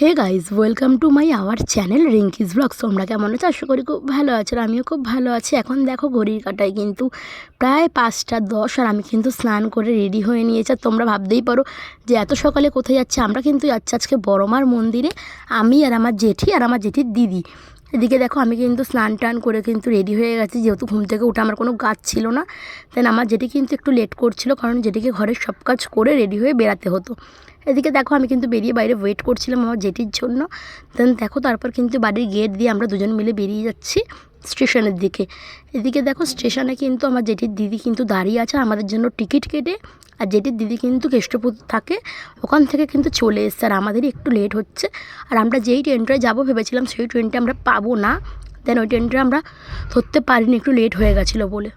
Hey guys welcome to my our channel Rinki's blogs তোমরা কেমন আছো? আশা করি খুব ভালো আছো আর আমিও খুব ভালো আছি। এখন দেখো ঘড়ির কাটায় কিন্তু প্রায় পাঁচটা দশ আর আমি কিন্তু স্নান করে রেডি হয়ে নিয়েছি। আর তোমরা ভাবতেই পারো যে এত সকালে কোথায় যাচ্ছে। আমরা কিন্তু যাচ্ছি আজকে বড়মার মন্দিরে, আমি আর আমার জেঠি আর আমার জেঠির দিদি। এদিকে দেখো আমি কিন্তু স্নান টান করে কিন্তু রেডি হয়ে গেছি। যেহেতু ঘুম থেকে উঠে আমার কোনো গাছ ছিল না দেন আমার যেটি কিন্তু একটু লেট করছিল কারণ যেটিকে ঘরের সব কাজ করে রেডি হয়ে বেড়াতে হতো। এদিকে দেখো আমি কিন্তু বেরিয়ে বাইরে ওয়েট করছিলাম আমার জেটির জন্য। দেন দেখো তারপর কিন্তু বাড়ির গেট দিয়ে আমরা দুজন মিলে বেরিয়ে যাচ্ছি। স্টেশনের দিকে। এদিকে দেখো স্টেশনে কিন্তু আমার জেঠির দিদি কিন্তু দাঁড়িয়ে আছে, আমাদের জন্য টিকিট কেটে। আর জেঠির দিদি কিন্তু কেষ্টপুর থাকে, ওখান থেকে কিন্তু চলে এসছে। আর আমাদেরই একটু লেট হচ্ছে। আর আমরা যেই ট্রেনটায় যাব ভেবেছিলাম, সেই ট্রেনটা আমরা পাবো না। দেন ওই ট্রেনটা আমরা ধরতে পারিনি, একটু লেট হয়ে গেছিল বলে।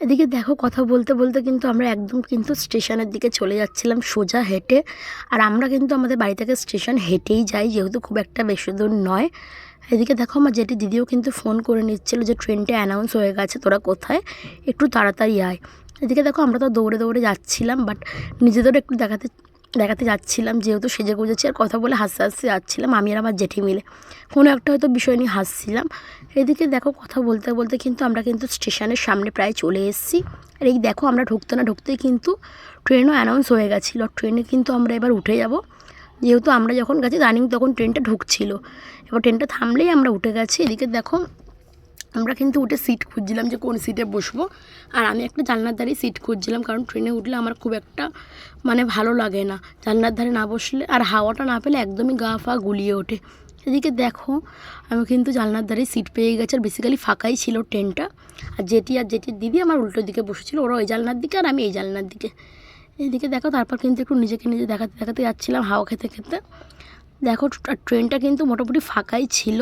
এদিকে দেখো কথা বলতে বলতে কিন্তু আমরা একদম কিন্তু স্টেশনের দিকে চলে যাচ্ছিলাম সোজা হেঁটে। আর আমরা কিন্তু আমাদের বাড়ি থেকে স্টেশন হেঁটেই যাই, যেহেতু খুব একটা বেশি দূর নয়। এদিকে দেখো আমার জেঠি দিদিও কিন্তু ফোন করে নিচ্ছিল যে ট্রেনটা অ্যানাউন্স হয়ে গেছে, তোরা কোথায়? একটু তাড়াতাড়ি আয়। এদিকে দেখো আমরা তো দৌড়ে দৌড়ে যাচ্ছিলাম বাট নিজেদেরও একটু দেখাতে দেখাতে যাচ্ছিলাম, যেহেতু সেজে গুজেছি আর কথা বলে হাসতে হাসতে যাচ্ছিলাম, আমি আর আমার জেঠি মিলে। কোনো একটা হয়তো বিষয় নিয়ে হাসছিলাম। এদিকে দেখো কথা বলতে বলতে কিন্তু আমরা কিন্তু স্টেশনের সামনে প্রায় চলে এসেছি। আর এই দেখো আমরা ঢুকতে না ঢুকতেই কিন্তু ট্রেনও অ্যানাউন্স হয়ে গেছিল। ট্রেনে কিন্তু আমরা এবার উঠে যাব। যেহেতু আমরা যখন গেছি রানিং তখন ট্রেনটা ঢুকছিল। এবার ট্রেনটা থামলেই আমরা উঠে গেছি। এদিকে দেখো, আমরা কিন্তু উঠে সিট খুঁজছিলাম যে কোন সিটে বসবো। আর আমি একটা জানলার ধারে সিট খুঁজছিলাম, কারণ ট্রেনে উঠলে আমার খুব একটা মানে ভালো লাগে না। জানলার ধারে না বসলে আর হাওয়াটা না পেলে একদমই গা ফা গুলিয়ে ওঠে। এদিকে দেখো, আমি কিন্তু জানলার ধারে সিট পেয়ে গেছি আর বেসিক্যালি ফাঁকাই ছিল ট্রেনটা আর জেঠি আর জেঠির দিদি আমার উল্টো দিকে বসেছিল, ওরা ওই জানলার দিকে আর আমি এই জানলার দিকে। এদিকে দেখো, তারপর কিন্তু একটু নিজেকে নিজে দেখাতে দেখাতে যাচ্ছিলাম হাওয়া খেতে খেতে। দেখো ট্রেনটা কিন্তু মোটামুটি ফাঁকাই ছিল।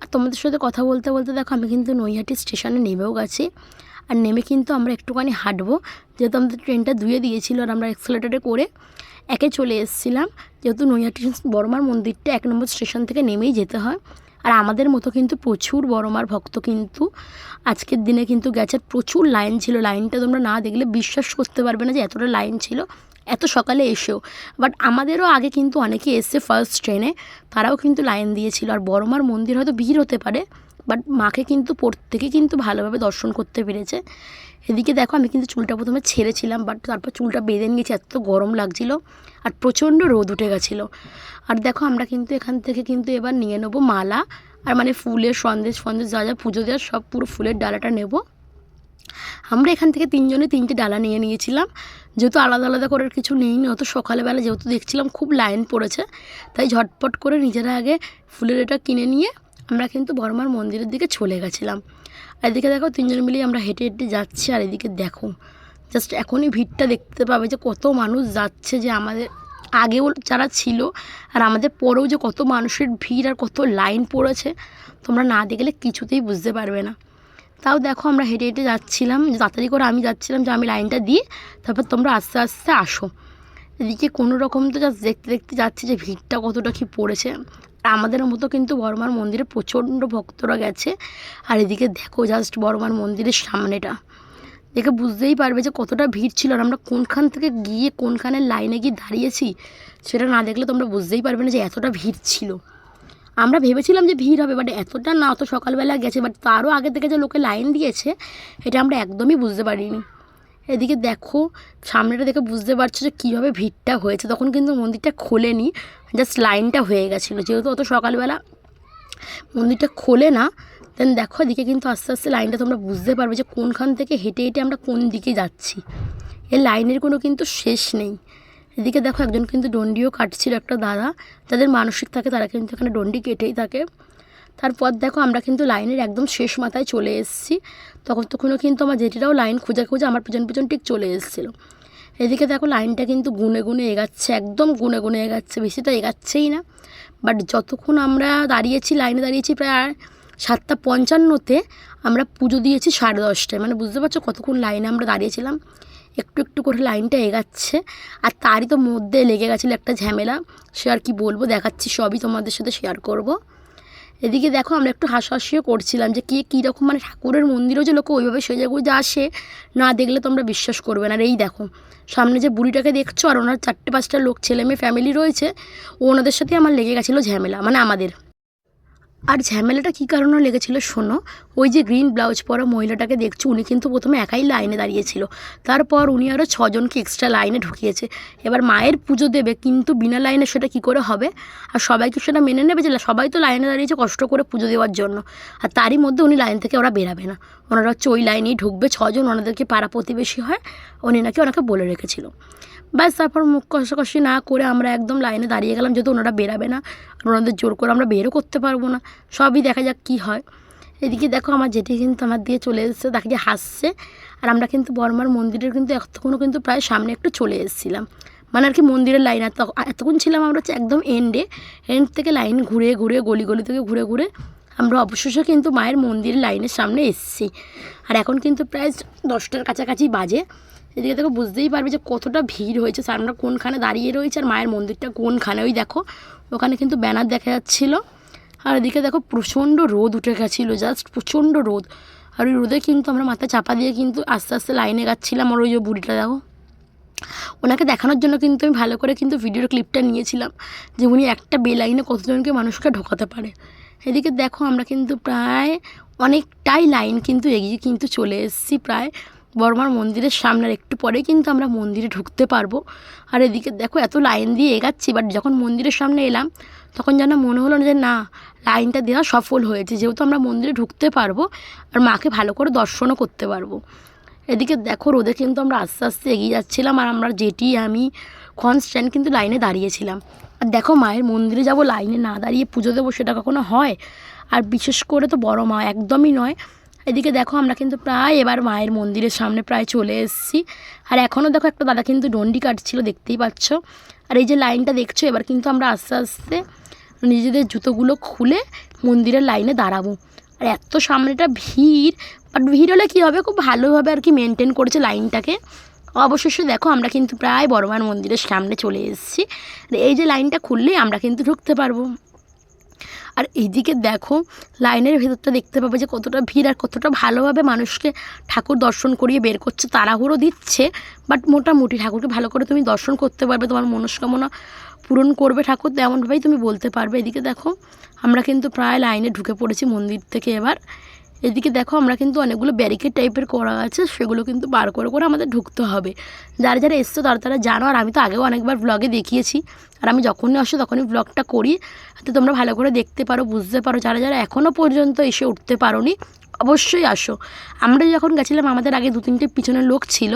আর তোমাদের সাথে কথা বলতে বলতে দেখো, আমি কিন্তু নৈহাটি স্টেশনে নেমেও গেছি। আর নেমে কিন্তু আমরা একটুখানি হাঁটবো। যেহেতু আমাদের ট্রেনটা ধুয়ে দিয়েছিল আর আমরা এক্সেলেটারে করে একে চলে এসেছিলাম। যেহেতু নৈহাটি বড়মার মন্দিরটা এক নম্বর স্টেশন থেকে নেমেই যেতে হয়। আর আমাদের মতো কিন্তু প্রচুর বড়মার ভক্ত কিন্তু আজকের দিনে কিন্তু গেছে। প্রচুর লাইন ছিল, লাইনটা তোমরা না দেখলে বিশ্বাস করতে পারবে না যে এতটা লাইন ছিল। এত সকালে এসেও। বাট আমাদেরও আগে কিন্তু অনেকে এসছে ফার্স্ট ট্রেনে তারাও কিন্তু লাইন দিয়েছিল। আর বড়মার মন্দির হয়তো ভিড় হতে পারে বাট মাকে কিন্তু প্রত্যেকে কিন্তু ভালোভাবে দর্শন করতে পেরেছে। এদিকে দেখো আমি কিন্তু চুলটা প্রথমে ছেড়েছিলাম বাট তারপর চুলটা বেঁধে নিয়েছি, এত গরম লাগছিল আর প্রচণ্ড রোদ উঠে গেছিল। আর দেখো আমরা কিন্তু এখান থেকে কিন্তু এবার নিয়ে নেব মালা, আর মানে ফুলের সন্দেশ, ফন্দেশ যা যা পুজো দেওয়ার সব পুরো ফুলের ডালাটা নেব। আমরা এখান থেকে তিনজনে তিনটে ডালা নিয়ে নিয়েছিলাম, যেহেতু আলাদা আলাদা করার কিছু নেই নি অত সকালবেলা যেহেতু দেখছিলাম খুব লাইন পড়েছে, তাই ঝটপট করে নিজেরা আগে ফুলের এটা কিনে নিয়ে আমরা কিন্তু বর্মার মন্দিরের দিকে চলে গেছিলাম। আর এদিকে দেখো তিনজন মিলেই আমরা হেঁটে হেঁটে যাচ্ছি, আর এদিকে দেখো জাস্ট এখনই ভিড়টা দেখতে পাবে যে কত মানুষ যাচ্ছে যে আমাদের আগেও যারা ছিল আর আমাদের পরেও যে কত মানুষের ভিড় আর কত লাইন পড়েছে, তোমরা না দেখলে কিছুতেই বুঝতে পারবে না। তাও দেখো আমরা হেঁটে হেঁটে যাচ্ছিলাম তাড়াতাড়ি করে আমি যাচ্ছিলাম যে আমি লাইনটা দিয়ে তারপর তোমরা আস্তে আস্তে আসো। এদিকে কোনো রকম তো জাস্ট দেখতে দেখতে যাচ্ছি যে ভিড়টা কতটা কী পড়েছে। আমাদের মতো কিন্তু বর্মার মন্দিরে প্রচণ্ড ভক্তরা গেছে। আর এদিকে দেখো জাস্ট বর্মার মন্দিরের সামনেটা। দেখে বুঝতেই পারবে যে কতটা ভিড় ছিল আর আমরা কোনখান থেকে গিয়ে কোনখানে লাইনে গিয়ে দাঁড়িয়েছি, সেটা না দেখলে তোমরা বুঝতেই পারবে না যে এতটা ভিড় ছিল। আমরা ভেবেছিলাম যে ভিড় হবে বাট এতটা না, অত সকালবেলা গেছে বাট তারও আগে থেকে যে লোকে লাইন দিয়েছে, এটা আমরা একদমই বুঝতে পারিনি। এদিকে দেখো, সামনেটা দেখে বুঝতে পারছ যে কীভাবে ভিড়টা হয়েছে। তখন কিন্তু মন্দিরটা খোলেনি জাস্ট লাইনটা হয়ে গেছিল। যেহেতু অত সকালবেলা মন্দিরটা খোলে না দেন দেখো এদিকে কিন্তু আস্তে আস্তে লাইনটা তোমরা বুঝতে পারবে যে কোনখান থেকে হেঁটে হেঁটে আমরা কোন দিকে যাচ্ছি। এর লাইনের কোনো কিন্তু শেষ নেই। এদিকে দেখো একজন কিন্তু ডন্ডিও কাটছিল একটা দাদা যাদের মানসিক থাকে, তারা কিন্তু এখানে ডন্ডি কেটেই থাকে। তারপর দেখো আমরা কিন্তু লাইনের একদম শেষ মাথায় চলে এসেছি। তখন তখনও কিন্তু আমার জেঠিরাও লাইন খুঁজে খুঁজে আমার পিছন পিছন ঠিক চলে এসেছিল। এদিকে দেখো লাইনটা কিন্তু গুনে গুনে এগাচ্ছে, একদম গুনে গুনে এগাচ্ছে, বেশি তো এগাচ্ছেই না। বাট যতক্ষণ আমরা দাঁড়িয়েছি, লাইনে দাঁড়িয়েছি প্রায় সাতটা পঞ্চান্নতে আমরা পুজো দিয়েছি সাড়ে দশটায়। মানে বুঝতে পারছ কতক্ষণ লাইনে আমরা দাঁড়িয়েছিলাম? একটু একটু করে লাইনটা এগাচ্ছে। আর তারই তো মধ্যে লেগে গেছিল একটা ঝামেলা। সে আর কি বলব, দেখাচ্ছি সবই তোমাদের সাথে শেয়ার করব। এদিকে দেখো আমরা একটু হাসাহাসিও করছিলাম যে কে কীরকম মানে ঠাকুরের মন্দিরও যে লোক ওইভাবে সেজে গুজে আসে, না দেখলে তোমরা বিশ্বাস করবে না। আর এই দেখো, সামনে যে বুড়িটাকে দেখছ আর ওনার চারটে পাঁচটা লোক, ছেলে মেয়ে ফ্যামিলি রয়েছে ওনাদের সাথে আমার লেগে গেছিল ঝামেলা মানে আমাদের। আর ঝামেলাটা কী কারণে লেগেছিল শোনো? ওই যে গ্রিন ব্লাউজ পরা মহিলাটাকে দেখছ, উনি কিন্তু প্রথমে একাই লাইনে দাঁড়িয়েছিল। তারপর উনি আরও ছজনকে এক্সট্রা লাইনে ঢুকিয়েছে। এবার মায়ের পুজো দেবে, কিন্তু বিনা লাইনে সেটা কী করে হবে? আর সবাইকে সেটা মেনে নেবে যে সবাই তো লাইনে দাঁড়িয়েছে কষ্ট করে পুজো দেওয়ার জন্য। আর তারই মধ্যে উনি লাইন থেকে ওরা বেরাবে না। ওনারা হচ্ছে ওই লাইনেই ঢুকবে, ছজন ওনাদেরকে পাড়া প্রতিবেশী হয়, উনি নাকি ওনাকে বলে রেখেছিল। ব্যাস, তারপর মুখ কষাকষি না করে আমরা একদম লাইনে দাঁড়িয়ে গেলাম, যেহেতু ওনারা বেরাবে না। ওনাদের জোর করে আমরা বেরও করতে পারব না। সবই দেখা যাক কী হয়। এদিকে দেখো আমার জেঠি কিন্তু আমার দিয়ে চলে এসেছে, তাকে হাসছে। আর আমরা কিন্তু বর্মার মন্দিরের কিন্তু এতক্ষণও কিন্তু প্রায় সামনে একটু চলে এসেছিলাম। মানে আর কি মন্দিরের লাইন আর এতক্ষণ ছিলাম আমরা হচ্ছে একদম এন্ডে এন্ড থেকে লাইন ঘুরে ঘুরে গলি গলি থেকে ঘুরে ঘুরে আমরা অবশেষে কিন্তু মায়ের মন্দিরের লাইনের সামনে এসেছি। আর এখন কিন্তু প্রায় দশটার কাছাকাছি বাজে। এদিকে দেখো বুঝতেই পারবে যে কতটা ভিড় হয়েছে। আমরা কোনখানে দাঁড়িয়ে রয়েছে আর মায়ের মন্দিরটা কোনখানে? ওই দেখো, ওখানে কিন্তু ব্যানার দেখা যাচ্ছিল। আর এদিকে দেখো প্রচণ্ড রোদ উঠে গেছিল জাস্ট প্রচণ্ড রোদ। আর ওই রোদে কিন্তু আমরা মাথা চাপা দিয়ে কিন্তু আস্তে আস্তে লাইনে গাচ্ছিলাম। আর ওই যে বুড়িটা দেখো, ওনাকে দেখানোর জন্য কিন্তু আমি ভালো করে কিন্তু ভিডিওর ক্লিপটা নিয়েছিলাম যে উনি একটা বেলাইনে কতজনকে মানুষকে ঢোকাতে পারে। এদিকে দেখো আমরা কিন্তু প্রায় অনেকটাই লাইন কিন্তু এগিয়ে কিন্তু চলে এসেছি প্রায় বর্মার মন্দিরের সামনে আর একটু পরে কিন্তু আমরা মন্দিরে ঢুকতে পারব। আর এদিকে দেখো এত লাইন দিয়ে এগাচ্ছি বাট যখন মন্দিরের সামনে এলাম, তখন যেন মনে হলো না যে না, লাইনটা দেওয়া সফল হয়েছে। যেহেতু আমরা মন্দিরে ঢুকতে পারব আর মাকে ভালো করে দর্শনও করতে পারব। এদিকে দেখো রোদে কিন্তু আমরা আস্তে আস্তে এগিয়ে যাচ্ছিলাম আর আমরা যেটি, আমি কনস্ট্যান্ট কিন্তু লাইনে দাঁড়িয়েছিলাম। আর দেখো মায়ের মন্দিরে যাব, লাইনে না দাঁড়িয়ে পুজো দেবো সেটা কখনো হয়? আর বিশেষ করে তো বড় মা একদমই নয়। এদিকে দেখো আমরা কিন্তু প্রায় এবার মায়ের মন্দিরের সামনে প্রায় চলে এসেছি। আর এখনও দেখো একটা দাদা কিন্তু ডন্ডি কাটছিল, দেখতেই পাচ্ছ। আর এই যে লাইনটা দেখছ, এবার কিন্তু আমরা আস্তে আস্তে নিজেদের জুতোগুলো খুলে মন্দিরের লাইনে দাঁড়াবো। আর এত সামনেটা ভিড় বাট ভিড় হলে কী হবে? খুব ভালোভাবে আর কি মেনটেন করেছে লাইনটাকে। অবশেষে দেখো আমরা কিন্তু প্রায় বড়মার মন্দিরের সামনে চলে এসেছি। এই যে লাইনটা খুললেই আমরা কিন্তু ঢুকতে পারব। আর এইদিকে দেখো, লাইনের ভেতরটা দেখতে পাবে যে কতটা ভিড় আর কতটা ভালোভাবে মানুষকে ঠাকুর দর্শন করিয়ে বের করছে। তাড়াহুড়ো দিচ্ছে বাট মোটামুটি ঠাকুরকে ভালো করে তুমি দর্শন করতে পারবে, তোমার মনস্কামনা পূরণ করবে ঠাকুর। তেমনভাবেই তুমি বলতে পারবে। এদিকে দেখো, আমরা কিন্তু প্রায় লাইনে ঢুকে পড়েছি মন্দির থেকে এবার। এদিকে দেখো আমরা কিন্তু অনেকগুলো ব্যারিকেড টাইপের করা আছে, সেগুলো কিন্তু বার করে করে আমাদের ঢুকতে হবে। যারা যারা এসছো তারা তারা জানো, আর আমি তো আগেও অনেকবার ব্লগে দেখিয়েছি, আর আমি যখনই আসো তখনই ব্লগটা করি, তো তোমরা ভালো করে দেখতে পারো, বুঝতে পারো। যারা যারা এখনও পর্যন্ত এসে উঠতে পারোনি, অবশ্যই আসো। আমরা যখন গেছিলাম, আমাদের আগে দু তিনটে পিছনের লোক ছিল,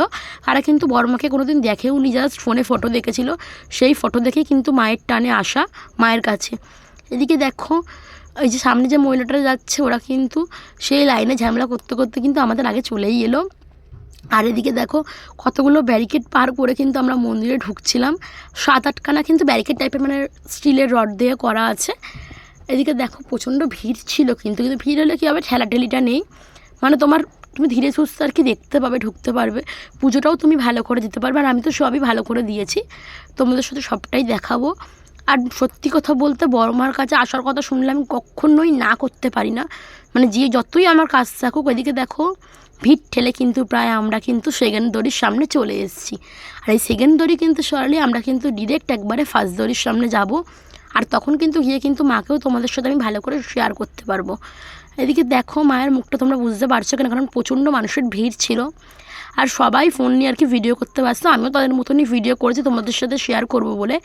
তারা কিন্তু বর্মাকে কোনো দিন দেখেও নি জাস্ট ফোনে ফটো দেখেছিল। সেই ফটো দেখেই কিন্তু মায়ের টানে আসা, মায়ের কাছে। এদিকে দেখো ওই যে সামনে যে মহিলাটা যাচ্ছে, ওরা কিন্তু সেই লাইনে ঝামেলা করতে করতে কিন্তু আমাদের আগে চলেই এলো। আর এদিকে দেখো, কতগুলো ব্যারিকেড পার করে কিন্তু আমরা মন্দিরে ঢুকছিলাম। সাত আটখানা কিন্তু ব্যারিকেড টাইপের মানে স্টিলের রড দিয়ে করা আছে। এদিকে দেখো, প্রচণ্ড ভিড় ছিল কিন্তু কিন্তু ভিড় হলে কী হবে? ঠেলাঠেলিটা নেই। মানে তোমার, তুমি ধীরে সুস্থ আর কি দেখতে পাবে, ঢুকতে পারবে। পুজোটাও তুমি ভালো করে দিতে পারবে, আর আমি তো সবই ভালো করে দিয়েছি। তোমাদের সাথে সবটাই দেখাবো। আর সত্যি কথা বলতে বড় মার কাছে আসার কথা শুনলে আমি কখনোই না করতে পারি না। মানে যে যতই আমার কাজ থাকুক ওইদিকে দেখো, ভিড় ঠেলে কিন্তু প্রায় আমরা কিন্তু সেকেন্ড দড়ির সামনে চলে এসেছি। আর এই সেকেন্ড দড়ি কিন্তু সরালে আমরা কিন্তু ডিরেক্ট একবারে ফার্স্ট দড়ির সামনে যাব। আর তখন কিন্তু গিয়ে কিন্তু মাকেও তোমাদের সাথে আমি ভালো করে শেয়ার করতে পারব। এদিকে দেখো, মায়ের মুখটা তোমরা বুঝতে পারছ কেন, কারণ প্রচণ্ড মানুষের ভিড় ছিল। আর সবাই ফোন নিয়ে আর কি ভিডিও করতে ব্যস্ত। আমিও তাদের মতনই ভিডিও করেছি, তোমাদের সাথে শেয়ার করব বলে।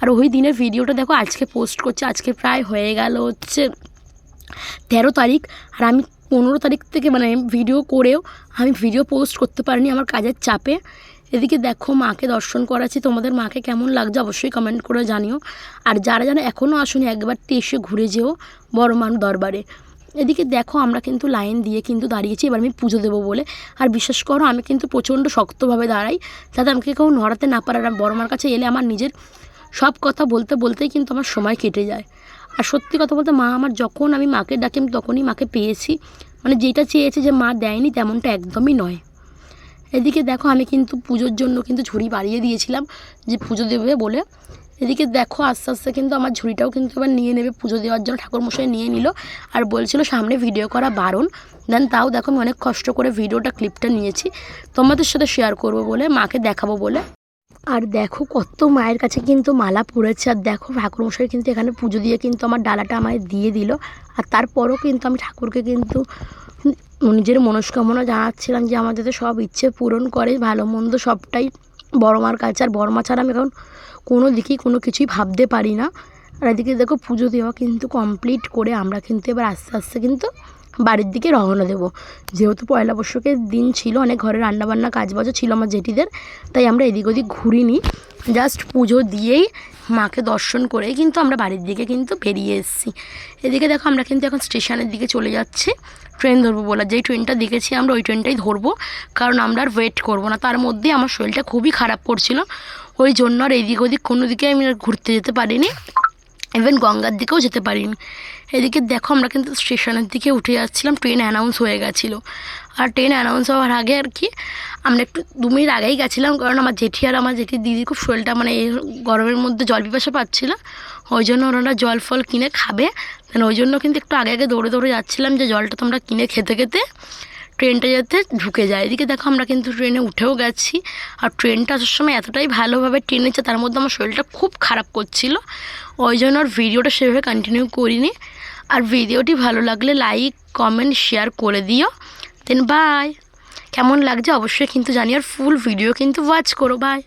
আর ওই দিনের ভিডিওটা দেখো, আজকে পোস্ট করছে, আজকে প্রায় হয়ে গেল হচ্ছে তেরো তারিখ। আর আমি পনেরো তারিখ থেকে মানে ভিডিও করেও আমি ভিডিও পোস্ট করতে পারিনি আমার কাজের চাপে। এদিকে দেখো, মাকে দর্শন করাচ্ছি। তোমাদের মাকে কেমন লাগছে অবশ্যই কমেন্ট করে জানিও। আর যারা যারা এখনও আসুনি একবারটি এসে ঘুরে যেও বড় মান দরবারে। এদিকে দেখো আমরা কিন্তু লাইন দিয়ে কিন্তু দাঁড়িয়েছি, এবার আমি পুজো দেবো বলে। আর বিশ্বাস করো, আমি কিন্তু প্রচণ্ড শক্তভাবে দাঁড়াই, যাতে আমাকে কেউ নড়াতে না পারে। আর বড় মার কাছে এলে আমার নিজের সব কথা বলতে বলতেই কিন্তু আমার সময় কেটে যায়। আর সত্যি কথা বলতে মা আমার যখন আমি মাকে ডাকি, আমি তখনই মাকে পেয়েছি। মানে যেটা চেয়েছে যে মা দেয়নি, তেমনটা একদমই নয়। এদিকে দেখো, আমি কিন্তু পুজোর জন্য কিন্তু ঝুড়ি বাড়িয়ে দিয়েছিলাম, যে পুজো দেবে বলে। এদিকে দেখো আস্তে আস্তে কিন্তু আমার ঝুড়িটাও কিন্তু এবার নিয়ে নেবে, পুজো দেওয়ার জন্য ঠাকুরমশাই নিয়ে নিল। আর বলছিল সামনে ভিডিও করা বারণ। দেন তাও দেখো আমি অনেক কষ্ট করে ভিডিওটা ক্লিপটা নিয়েছি। তোমাদের সাথে শেয়ার করব বলে, মাকে দেখাবো বলে। আর দেখো কত মায়ের কাছে কিন্তু মালা পড়েছে। আর দেখো ঠাকুরমশাই কিন্তু এখানে পুজো দিয়ে কিন্তু আমার ডালাটা আমায় দিয়ে দিল। আর তারপরও কিন্তু আমি ঠাকুরকে কিন্তু নিজের মনস্কামনা জানাচ্ছিলাম যে আমার যাতে সব ইচ্ছে পূরণ করে, ভালো মন্দ সবটাই বড় মার কাছে। আর বড় মা ছাড়া আমি এখন কোনো দিকেই কোনো কিছুই ভাবতে পারি না। আর এদিকে দেখো পুজো দেওয়া কিন্তু কমপ্লিট করে আমরা কিন্তু এবার আস্তে আস্তে কিন্তু বাড়ির দিকে রওনা দেবো। যেহেতু পয়লা বৈশাখের দিন ছিল, অনেক ঘরে রান্নাবান্না কাজ বাজও ছিল আমার জেঠিদের, তাই আমরা এদিক ওদিক ঘুরিনি। জাস্ট পুজো দিয়েই মাকে দর্শন করেই কিন্তু আমরা বাড়ির দিকে কিন্তু বেরিয়ে এসেছি। এদিকে দেখো আমরা কিন্তু এখন স্টেশনের দিকে চলে যাচ্ছি। ট্রেন ধরবো বলে, যেই ট্রেনটা দেখেছি আমরা ওই ট্রেনটাই ধরবো। কারণ আমরা আর ওয়েট করব না। তার মধ্যেই আমার শরীরটা খুবই খারাপ করছিল। ওই জন্য আর এদিক ওদিক কোনো দিকে আমি আর ঘুরতে যেতে পারিনি। ইভেন গঙ্গার দিকেও যেতে পারিনি। এদিকে দেখো আমরা কিন্তু স্টেশনের দিকে উঠে যাচ্ছিলাম ট্রেন অ্যানাউন্স হয়ে গেছিল। আর ট্রেন অ্যানাউন্স হওয়ার আগে আর কি, আমরা একটু দু মিনিট আগেই গেছিলাম, কারণ আমার জেঠি আর আমার জেঠির দিদি খুব শরীরটা মানে এই গরমের মধ্যে জল পিপাসা পাচ্ছিল। ওই জন্য ওনারা জল ফল কিনে খাবে। ওই জন্য কিন্তু একটু আগে আগে দৌড়ে দৌড়ে যাচ্ছিলাম যে জলটা তোমরা কিনে খেতে খেতে। ট্রেনটা যাতে ঢুকে যায়। এদিকে দেখো আমরা কিন্তু ট্রেনে উঠেও গেছি। আর ট্রেনটা আসার সময় এতটাই ভালোভাবে ট্রেনেছে তার মধ্যে আমার শরীরটা খুব খারাপ করছিল। ওই জন্য আর ভিডিওটা সেভাবে কন্টিনিউ করিনি। আর ভিডিওটি ভালো লাগলে লাইক কমেন্ট শেয়ার করে দিও। দেন বাই কেমন লাগছে অবশ্যই কিন্তু জানি আর ফুল ভিডিও কিন্তু ওয়াচ করো। বাই